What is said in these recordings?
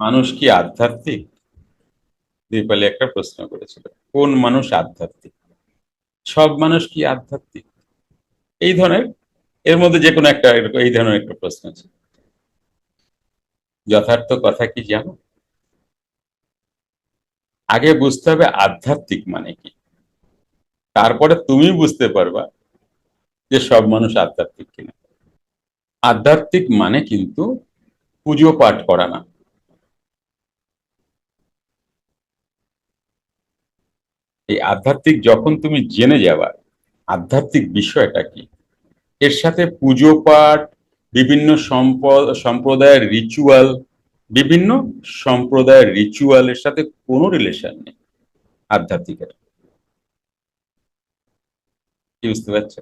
মানুষ কি আধ্যাত্মিক? দীপালি একটা প্রশ্ন করেছিল, কোন মানুষ আধ্যাত্মিক? সব মানুষ কি আধ্যাত্মিক? এই ধরনের, এর মধ্যে যে কোনো একটা এই ধরনের একটা প্রশ্ন আছে। যথার্থ কথা কি জানো? আগে বুঝতে হবে আধ্যাত্মিক মানে কি। তারপরে তুমি বুঝতে পারবা যে সব মানুষ আধ্যাত্মিক কিনা। আধ্যাত্মিক মানে কিন্তু পুজো পাঠ করা না। এই আধ্যাত্মিক যখন তুমি জেনে যাবা, আধ্যাত্মিক বিষয়টা কি? এর সাথে পুজো পাঠ, বিভিন্ন সম্পদ, সম্প্রদায়ের রিচুয়াল বিভিন্ন সম্প্রদায়ের রিচুয়ালের সাথে কোনো রিলেশন নেই আধ্যাত্মিকের। কি বুঝতে পারছ?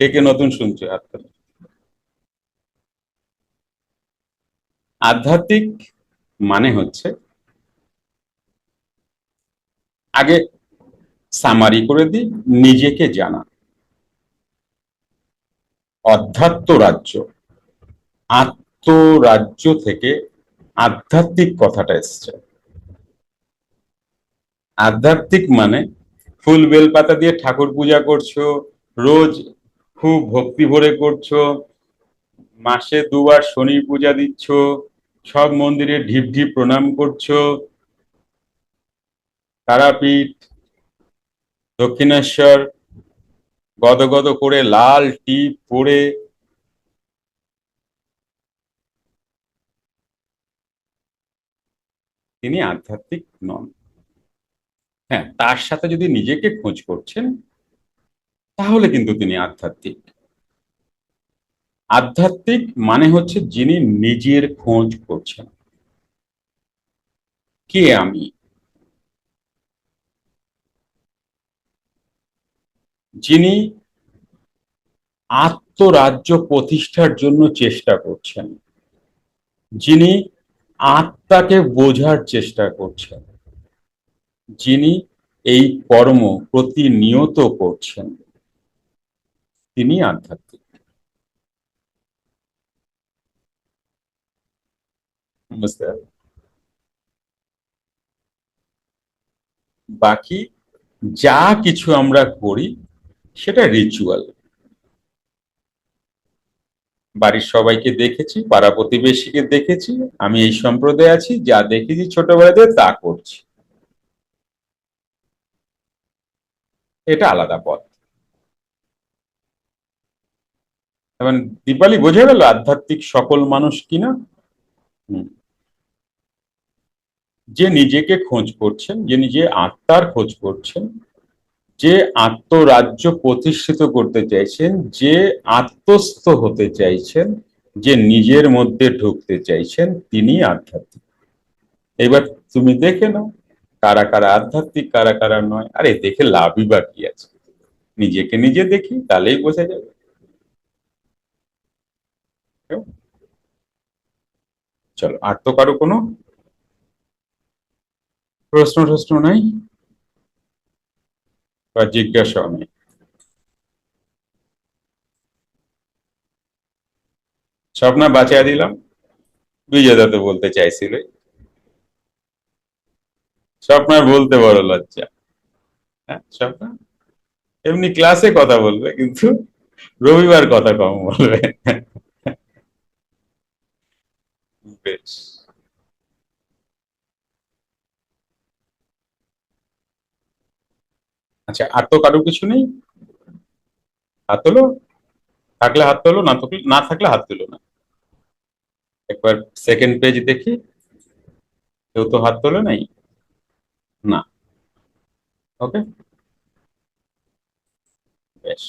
কে কে নতুন শুনছো তোলো। আধ্যাত্মিক মানে হচ্ছে আগে সামারি করে দিই, নিজেকে জানা। অধ্যাত্ম রাজ্য, আত্মরাজ্য থেকে আধ্যাত্মিক কথাটা এসছে। আধ্যাত্মিক মানে ফুল বেলপাতা দিয়ে ঠাকুর পূজা করছ, রোজ খুব ভক্তি ভরে করছ, মাসে দুবার শনি পূজা দিচ্ছ সব মন্দিরে ঢিপ ঢিপ প্রণাম করছ তারাপীঠ, দক্ষিণেশ্বর, গদগদ করে লাল টিপ পরে তিনি আধ্যাত্মিক নন। হ্যাঁ তার সাথে যদি নিজেকে খোঁজ করছেন, তাহলে কিন্তু তিনি আধ্যাত্মিক। আধ্যাত্মিক মানে হচ্ছে যিনি নিজের খোঁজ করছেন। কে আমি? যিনি আত্মরাজ্য প্রতিষ্ঠার জন্য চেষ্টা করছেন। যিনি আত্মাকে বোঝার চেষ্টা করছেন। যিনি এই কর্ম প্রতিনিয়ত করছেন। তিনি আধ্যাত্মিক। বাকি যা কিছু আমরা করি সেটা রিচুয়াল বাড়ির সবাইকে দেখেছি, পাড়া প্রতিবেশীকে দেখেছি, আমি এই সম্প্রদায় আছি, যা দেখেছি ছোটবেলাতে তা করছি। এটা আলাদা পথ। এবং দীপালি বোঝা গেল আধ্যাত্মিক সকল মানুষ কিনা। যে নিজেকে খোঁজ করছেন, যে নিজে আত্মার খোঁজ করছেন যে আত্মরাজ্য প্রতিষ্ঠিত করতে চাইছেন, যে আত্মস্থ হতে চাইছেন, যে নিজের মধ্যে ঢুকতে চাইছেন, তিনি আধ্যাত্মিক। এবার তুমি দেখে নাও, কারা কারা আধ্যাত্মিক, কারা কারা নয়। আরে, দেখে লাভই বা কি আছে? নিজেকে নিজে দেখি, তাহলেই বোঝা যাবে। চলো, আর তো কারও কোনো প্রশ্ন টশ্ন নাই? বা জিজ্ঞাসাও নেই স্বপ্না বাঁচিয়ে দিলাম। বিজয়দা তো বলতে চাইছিল। স্বপ্নার বলতে বড় লজ্জা। হ্যাঁ স্বপ্না? এমনি ক্লাসে কথা বলবে, কিন্তু রবিবার কথা কম বলবে। বেশ। আচ্ছা আর তো কারও কিছু নেই। হাত তোলো। থাকলে হাত তোলো, না থাকলে না থাকলে হাত তুলো না। একবার সেকেন্ড পেজ দেখি। কেউ তো হাত তোলে নাই? না। ওকে বেশ।